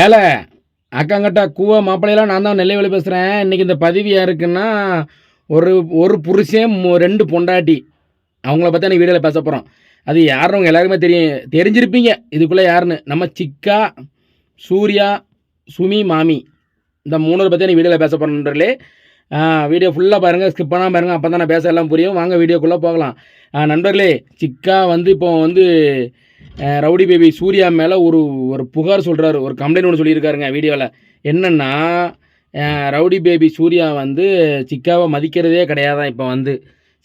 ஏல அக்காங்கிட்ட கூவ மாப்பிள்ளையெல்லாம் நான் தான் நெல்லை பேசுகிறேன் இன்றைக்கி இந்த பதிவு யாருக்குன்னா ஒரு ஒரு புருஷன் ரெண்டு பொண்டாட்டி. அவங்கள பற்றி எனக்கு வீடியோவில் பேச போகிறோம் அது யாருன்னு அவங்க எல்லாருக்குமே தெரியும் தெரிஞ்சிருப்பீங்க. இதுக்குள்ளே யாருன்னு? நம்ம சிக்கா சூர்யா சுமி மாமி. இந்த மூணு பற்றி எனக்கு வீடியோவில் பேச போகிறோன்றே வீடியோ ஃபுல்லாக பாருங்கள் ஸ்கிப் பண்ணால் பாருங்கள் அப்போ தான் நான் பேச எல்லாம் புரியும். வாங்க வீடியோக்குள்ளே போகலாம். நண்பர்களே சிக்கா வந்து இப்போ வந்து ரவுடி பேபி சூர்யா மேலே ஒரு ஒரு புகார் சொல்கிறாரு ஒரு கம்ப்ளைண்ட் ஒன்று சொல்லியிருக்காருங்க வீடியோவில் என்னென்னா ரவுடி பேபி சூர்யா வந்து சிக்காவை மதிக்கிறதே கிடையாதான் இப்போ வந்து.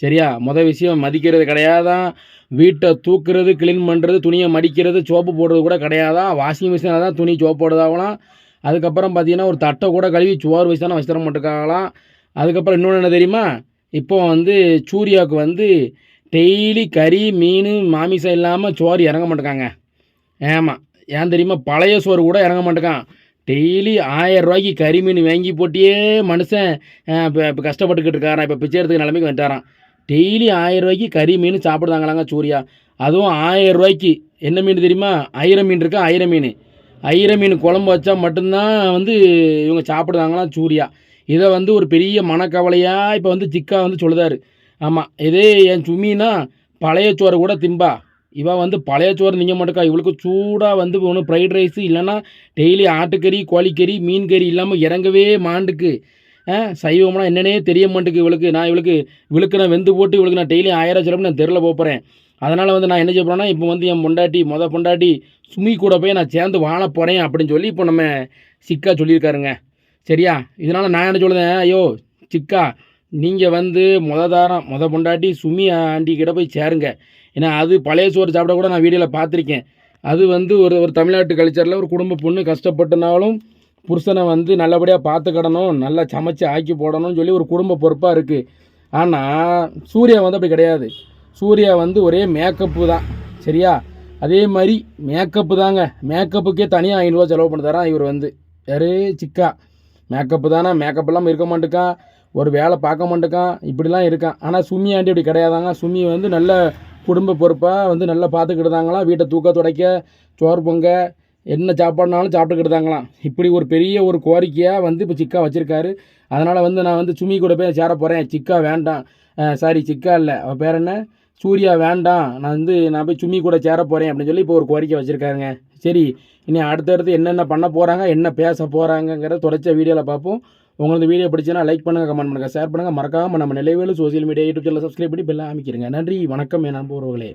சரியா? மொதல் விஷயம் மதிக்கிறது கிடையாதான். வீட்டை தூக்குறது க்ளீன் பண்ணுறது துணியை மடிக்கிறது சோப்பு போடுறது கூட கிடையாதான். வாஷிங் மிஷினில் தான் துணி சோப்பு போடுறதாகலாம். அதுக்கப்புறம் பார்த்தீங்கன்னா ஒரு தட்டை கூட கழுவி சுவார் வச்சு தானே வச்சு தர மாட்டேக்காகலாம் அதுக்கப்புறம் இன்னொன்று என்ன தெரியுமா? இப்போ வந்து சூர்யாவுக்கு வந்து டெய்லி கறி மீன் மாமிசம் இல்லாமல் சோறு இறங்க மாட்டேக்காங்க ஏமா ஏன் தெரியுமா? பழைய சோறு கூட இறங்க மாட்டேக்கான் டெய்லி ஆயிரம் ரூபாய்க்கு கறி மீன் வாங்கி போட்டியே மனுஷன் இப்போ இப்போ கஷ்டப்பட்டுக்கிட்டு இருக்காரான் இப்போ பிச்சை எடுத்துக்க நிலைமைக்கு வந்துட்டாரான் டெய்லி ஆயிரம் ரூபாய்க்கு கறி மீன் சாப்பிடுதாங்களாங்க சூர்யா. அதுவும் ஆயிரம் ரூபாய்க்கு. என்ன மீன் தெரியுமா? ஐர மீன் இருக்கா? ஐர மீன். ஐர மீன் குழம்பு வச்சா மட்டும்தான் வந்து இவங்க சாப்பிடுதாங்களாம் சூர்யா. இதை வந்து ஒரு பெரிய மனக்கவலையாக இப்போ வந்து சிக்கா வந்து சொல்லுதாரு. ஆமாம் இதே என் சுமினா பழைய சோறு கூட திம்பா இவன் வந்து பழைய சோறு நீங்கள் மாட்டேக்கா. இவளுக்கு சூடாக வந்து ஒன்று ஃப்ரைட் ரைஸு இல்லைன்னா டெய்லி ஆட்டுக்கறி கோழிக்கறி மீன் கறி இல்லாமல் இறங்கவே மாண்டுக்கு. ஆ, சைவம்னா என்னன்னே தெரிய மாட்டேக்கு இவளுக்கு. நான் இவளுக்கு இவளுக்கு நான் வெந்து போட்டு இவளுக்கு நான் டெய்லி ஆயிரம் செலவு நான் தெருவில் போகிறேன் அதனால் வந்து நான் என்ன செய்ய போகிறேன்னா இப்போ வந்து என் பொண்டாட்டி மொத பொண்டாட்டி சுமி கூட போய் நான் சேர்ந்து வாழ போகிறேன் அப்படின்னு சொல்லி இப்போ நம்ம சிக்கா சொல்லியிருக்காருங்க. சரியா? இதனால் நான் என்ன சொல்லுதேன்? ஐயோ சிக்கா நீங்கள் வந்து மொத தாரம் மொத பொண்டாட்டி சுமி ஆண்டி கிட்ட போய் சேருங்க. ஏன்னா அது பழைய சோறு சாப்பிட கூட நான் வீடியோவில் பார்த்துருக்கேன். அது வந்து ஒரு ஒரு தமிழ்நாட்டு கல்ச்சரில் ஒரு குடும்ப பொண்ணு கஷ்டப்பட்டுனாலும் புருஷனை வந்து நல்லபடியாக பார்த்துக்கிடணும் நல்லா சமைச்சு ஆக்கி போடணும்னு சொல்லி ஒரு குடும்ப பொறுப்பாக இருக்குது ஆனால் சூர்யா வந்து அப்படி கிடையாது. சூர்யா வந்து ஒரே மேக்கப்பு தான். சரியா? அதே மாதிரி மேக்கப்பு தாங்க. மேக்கப்புக்கே தனியாக ஐநூறுரூவா செலவு பண்ணி தரான் இவர் வந்து. யாரு? சிக்கா. மேக்கப்பு தானே? மேக்கப் இல்லாமல் இருக்க மாட்டேக்கான் ஒரு வேலை பார்க்க மாட்டேக்கான் இப்படிலாம் இருக்கான். ஆனால் சுமி ஆண்டி இப்படி கிடையாதாங்க. சுமி வந்து நல்ல குடும்ப பொறுப்பாக வந்து நல்லா பார்த்துக்கிட்டுதாங்களாம் வீட்டை தூக்க துடைக்க சோறு பொங்க என்ன சாப்பாடுனாலும் சாப்பிட்டுக்கிட்டுதாங்களாம் இப்படி ஒரு பெரிய ஒரு கோரிக்கையாக வந்து இப்போ சிக்கா வச்சுருக்காரு. அதனால் வந்து நான் வந்து சுமி கூட போய் சேர போகிறேன் சிக்கா வேண்டாம். சாரி சிக்கா இல்லை. அவள் பேர் என்ன? சூர்யா வேண்டாம். நான் வந்து நான் போய் சுமி கூட சேர போகிறேன் அப்படின்னு சொல்லி இப்போ ஒரு கோரிக்கை வச்சுருக்காருங்க. சரி இனி அடுத்தடுத்து என்னென்ன பண்ண போகிறாங்க என்ன பேச போகிறாங்கங்கிறத தொடர்ச்ச வீடியோவில் பார்ப்போம். உங்களுக்கு வீடியோ பிடிச்சுன்னா லைக் பண்ணுங்கள் கமெண்ட் பண்ணுங்கள் ஷேர் பண்ணுங்கள் மறக்காமல் நம்ம Nilaivelu social media YouTube channel subscribe பண்ணி பெல்லாம் அமைக்கிறங்க நன்றி வணக்கம் என் நண்பர்களே